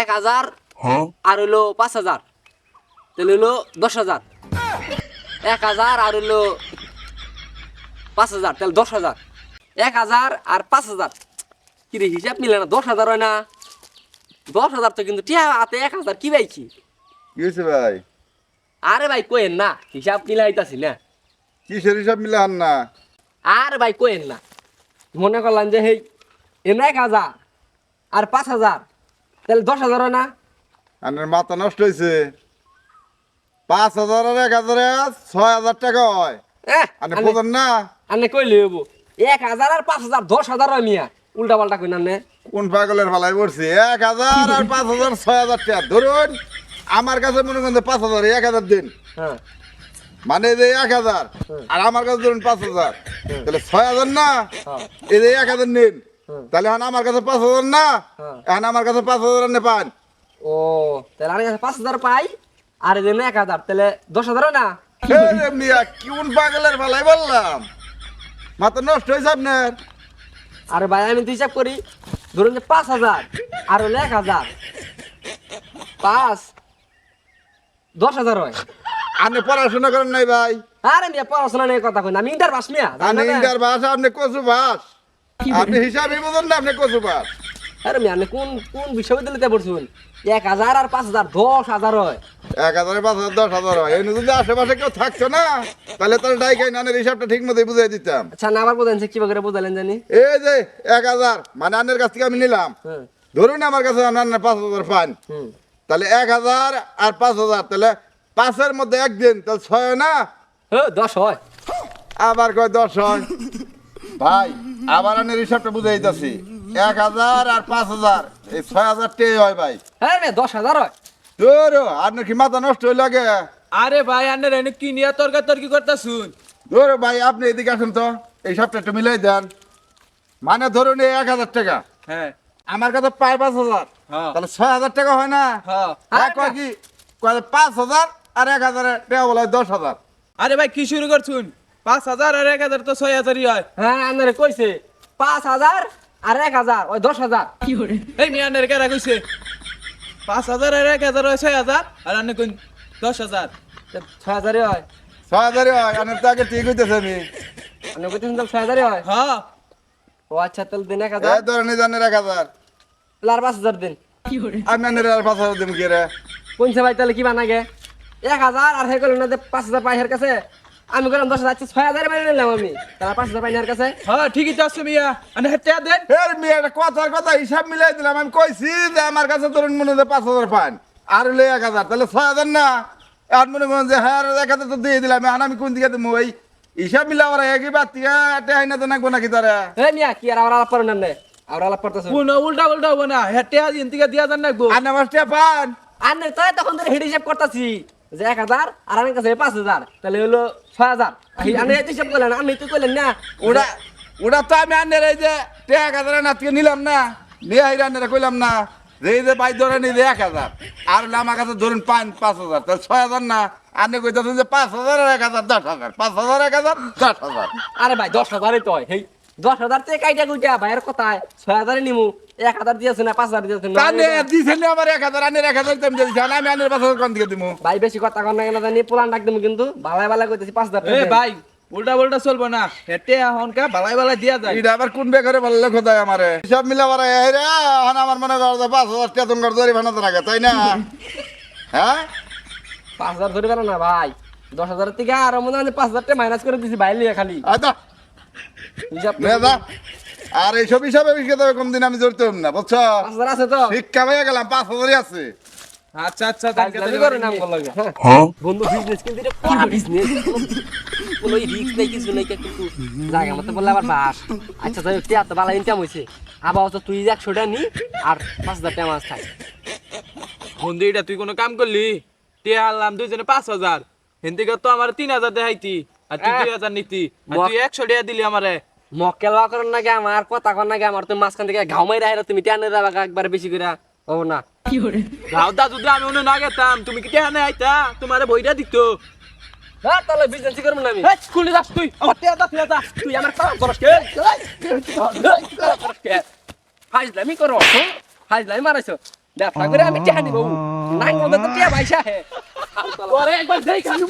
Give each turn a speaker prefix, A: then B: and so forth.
A: এক হাজার আর হইল পাঁচ হাজার। তাহলে হইল দশ হাজার। এক হাজার আর হইল পাঁচ হাজার। তাহলে দশ হাজার। এক হাজার আর পাঁচ হাজার। কি রে হিসাব মিলে না দশ হাজার হয় না। দশ হাজার তো কিন্তু টিয়া হাতে এক হাজার কি ভাই কি?
B: ভাই?
A: আরে ভাই কোয়েন না হিসাব মিলাইতাছি না।
B: কিসের হিসাব মিলান না?
A: আর ভাই কোয়েন না। মনে করলাম যে হেই এনে এক হাজার আর পাঁচ হাজার। তাহলে দশ হাজার না?
B: আপনার মাথা নষ্ট হয়েছে পাঁচ হাজার আর এক হাজারে ছয় হাজার টাকা হয়। আপনি বোঝেন না।
A: আনে কইলে হইব। এক হাজার আর পাঁচ হাজার দশ হাজার হয় মিয়া। উল্টা পাল্টা কই না
B: কোন পাগলের ফালাই পড়ছি? এক হাজার আর পাঁচ হাজার ছয় হাজার টাকা। ধরুন আমার কাছে মনে করেন পাঁচ হাজার এক হাজার দিন।
A: হ্যাঁ।
B: মানে যে এক হাজার আর আমার কাছে ধরুন পাঁচ হাজার। তাহলে ছয় হাজার না?
A: হ্যাঁ।
B: এই যে এক হাজার নিন। তাহলে এখন আমার কাছে পাঁচ হাজার না
A: হ্যাঁ।
B: এখন আমার কাছে পাঁচ হাজার নে পান।
A: ও তাহলে আমার কাছে পাঁচ হাজার পাই আর এদিন এক হাজার তাহলে দশ হাজার না।
B: কোন পাগলের ফালাই বললাম? মাথা নষ্ট হয়েছে আপনার।
A: আরে ভাই আমি তো হিসাব করি ধরুন যে পাঁচ হাজার আর হলো এক হাজার। পাঁচ দশ হাজার হয়।
B: আপনি পড়াশোনা করেন নাই ভাই?
A: আরে মিয়া পড়াশোনা নিয়ে কথা কই না আমি ইন্টার পাস মিয়া জানেন
B: ইন্টার ভাষা আপনি কচু ভাস আপনি হিসাবই বোঝেন না আপনি কচু ভাস
A: আরে আপনি কোন কোন বিশ্ববিদ্যালয়তে পড়ছুন? এক হাজার আর পাঁচ হাজার দশ হাজার হয়।
B: এক হাজারে পাঁচ হাজার দশ হাজার হয়। এমনি যদি আশেপাশে কেউ থাকতো না তাহলে তাহলে ডাইকাই নানের হিসাবটা ঠিক মতোই বুঝাই দিতাম।
A: আচ্ছা না আবার বোঝেন কীভাবে করে বোঝালেন জানি?
B: এই যে এক হাজার মানে আনের কাছ থেকে আমি নিলাম। ধরুন আমার কাছে আনার পাঁচ হাজার পান। তাহলে এক হাজার আর পাঁচ হাজার তাহলে পাঁচের মধ্যে একদিন তাহলে ছয় না?
A: হ্যাঁ দশ হয়।
B: আবার কয় দশ হয়? ভাই আবার আনের হিসাবটা বুঝাই দিতেছি। এক হাজার আর পাঁচ হাজার। এই ছয় হাজার টে হয় ভাই।
A: হ্যাঁ মিয়া দশ হাজার হয়।
B: তোর আপনার কি মাথা নষ্ট হয়ে লাগে।
C: আরে ভাই আন্নার এনে কি নিয়ে তর্কা তর্কি করতা শুন
B: ধর ভাই আপনি এদিকে আসুন তো। এই সবটা একটু মিলাই দেন। মানে ধরুন এই এক হাজার টাকা।
C: হ্যাঁ।
B: আমার কাছে পাঁচ পাঁচ হাজার।
C: হ্যাঁ।
B: তাহলে ছয় হাজার টাকা হয় না?
C: হ্যাঁ।
B: হ্যাঁ কয় কি? পাঁচ হাজার আর এক হাজার টাকা বলা হয় দশ হাজার।
C: আরে ভাই কি শুরু করছুন? পাঁচ হাজার আর এক হাজার তো ছয় হাজারই হয়।
A: হ্যাঁ আন্দারে কইছে পাঁচ হাজার আর এক হাজার ওই দশ হাজার।
C: এই মিয়া আন্নার কেরা কইছে? পাঁচ হাজার আর এক হাজার হয় ছয় হাজার আর আন্নে কোন দশ হাজার।
A: ছয় হাজারই হয়।
B: ছয় হাজারই হয় আনের তো আগে ঠিক হইতেছে আমি
A: আপনি কইতেছেন তাহলে ছয় হাজারই হয়?
C: হ্যাঁ।
A: ও আচ্ছা তাহলে দিন এক
B: এই
A: হাজার
B: ধরেন এই জানের এক হাজার।
A: তাহলে আর পাঁচ হাজার দিন।
B: আমি আনের আর পাঁচ হাজার দিন কি রে?
A: কোনছে ভাই তাহলে কি বানাগে এক হাজার আর হে করলেন না যে পাঁচ হাজার পাই হের কাছে? আমি করলাম দশ হাজার ছয় হাজার মানে নিলাম আমি। তারা পাঁচ হাজার পাই হের কাছে।
C: হ্যাঁ ঠিকই তো আছে মিয়া। আন্নে হেঁটে দেন।
B: এর মেয়ে একটা কথার কথা হিসাব মিলাই দিলাম। আমি কইছি যে আমার কাছে ধরুন মনে হয় পাঁচ হাজার পান। আর হলে এক হাজার তাহলে ছয় হাজার না। আর মনে করেন যে হ্যাঁ এক হাজার তো দিয়ে দিলাম। এখন আমি কোন দিকে দেবো ওই হিসাব মিলা ওরা একই বাদ থেকে টেহাই না তো নাকবো নাকি তারা?
A: হে মিয়া কি আর আমার আলাপ করেন না আর আলাপ করতেছে?
C: কোন উল্টা উল্টা হব না। হেঁটে দিন থেকে দিয়া যান নাকবো।
B: আর টিয়া পান।
A: আর না তাই তখন ধরে হেড হিসাব করতেছি। যে এক হাজার আর আমার কাছে পাঁচ হাজার তাহলে হলো ছয় হাজার। আমি এত হিসাব করলেন আমি তো করলেন না।
B: ওটা ওটা তো আমি আনের এই যে এক হাজার নাতকে নিলাম না নিয়ে রান্নারা কইলাম না যে এই যে বাই ধরেন এই যে এক হাজার। আর হলে আমার কাছে ধরুন পান পাঁচ হাজার তাহলে ছয় হাজার না। আপনি কইতেছেন যে পাঁচ হাজার আর এক হাজার দশ হাজার পাঁচ হাজার এক হাজার দশ হাজার।
A: আরে ভাই দশ হাজারই তো হয় হেই। দশ হাজার থেকে কাইটা কুইটা ভাইয়ের কথায় ছয় হাজারই নিমু। এক হাজার দিয়েছে না পাঁচ হাজার দিয়েছে না
B: কানে দিছেন না আমার এক হাজার আনের এক হাজার তেমনি দিয়েছি আমি আনের পাঁচ হাজার কোন দিকে দিব
A: ভাই বেশি কথা কর না কেন জানি পুরান ডাক দেবো কিন্তু। ভালাই ভালাই কইতেছি পাঁচ হাজার
C: এ ভাই উল্টা উল্টা চলবো না। হেঁটে হনকা বালাই বালাই দিয়া যায়।
B: এটা আবার কোন বেকারে ভালো লেখো দেয় আমারে? সব মিলা বারা এই রে এখন আমার মনে করো যে পাঁচ হাজার টেতন করে ধরি বানাতে লাগে তাই না? হ্যাঁ?
A: পাঁচ হাজার ধরে না ভাই। দশ হাজারের থেকে আর মনে হয় পাঁচ হাজার টাকা মাইনাস করে দিছি ভাই লিয়ে খালি।
B: আচ্ছা আর এইসব হিসাবে বিক্রি তবে কোন দিন আমি জড়িত না বুঝছ?
A: আছে তো।
B: শিক্ষা পাইয়া গেলাম পাঁচ হাজারই আছে।
C: আচ্ছা আচ্ছা
A: নাম হ্যাঁ। বন্ধু বিজনেস কিন্তু এটা কড়া বিজনেস কোনো রিস্ক নেই কিছু নেই কিন্তু জায়গা মতো বললে আবার বাস। আচ্ছা টিয়া ভালো ইনকাম হয়েছে। আবার তো তুই নি আর পাঁচ হাজার টাকা মাছ খাই
C: বন্ধু এটা তুই কোনো কাম করলি? তে আনলাম দুইজনে পাঁচ হাজার। হিন্দিকে তো আমার তিন হাজার দেখাইতি। আর তুই। দুই হাজার নিতি? আর তুই একশো টাকা দিলি আমারে।
A: মক্কেলা করেন নাকি আমার কথা কর নাকি আমার তুমি মাঝখান থেকে ঘাও মাই রাখে তুমি টেনে দেবা একবার বেশি করে ও না।
C: রাউদা যদি আমি অন্য না গেতাম তুমি কি টেহানে আইতা? তোমারে বইটা দিত।
A: হ্যাঁ তাহলে বিজনেস করব না আমি।
C: খুলে যাস তুই। আমার টেহা দা ফেলে যা
A: তুই আমার কাম করস কে? ফাইজলামি করো। ফাইজলামি মারাইছো। ব্যবসা করে আমি টিয়া দিব। নাই মধ্যে তো টিয়া পয়সা হে। একবার দেই খালি